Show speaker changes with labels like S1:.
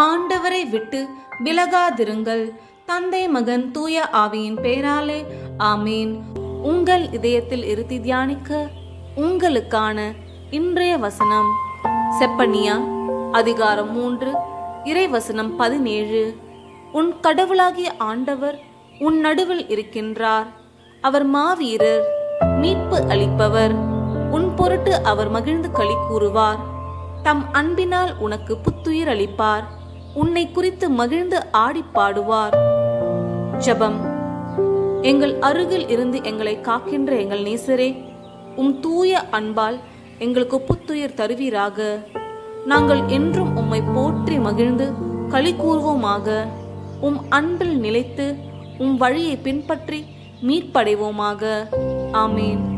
S1: ஆண்டவரை விட்டு விலகாதிருங்கள். தந்தை மகன் தூய ஆவியின் பெயராலே ஆமீன். உங்கள் இதயத்தில் இருத்தி தியானிக்க உங்களுக்கான இன்றைய வசனம். செப்பனியா அதிகாரம் மூன்று இறைவசனம் பதினேழு. உன் கடவுளாகிய ஆண்டவர் உன் நடுவில் இருக்கின்றார். அவர் மாவீரர் மீட்பு அளிப்பவர். உன் பொருட்டு அவர் மகிழ்ந்து களி கூறுவார். தம் அன்பினால் உனக்கு புத்துயிர் அளிப்பார். உன்னை குறித்து மகிழ்ந்து ஆடிப் பாடுவார். ஜெபம். எங்கள் அருகில் இருந்து எங்களை காக்கின்ற எங்கள் நேசரே உம் தூய அன்பால் எங்களுக்கு புத்துயிர் தருவீராக. நாங்கள் என்றும் உம்மை போற்றி மகிழ்ந்து களி கூறுவோமாக. உம் அன்பில் நிலைத்து உம் வழியை பின்பற்றி மீட்படைவோமாக. ஆமேன்.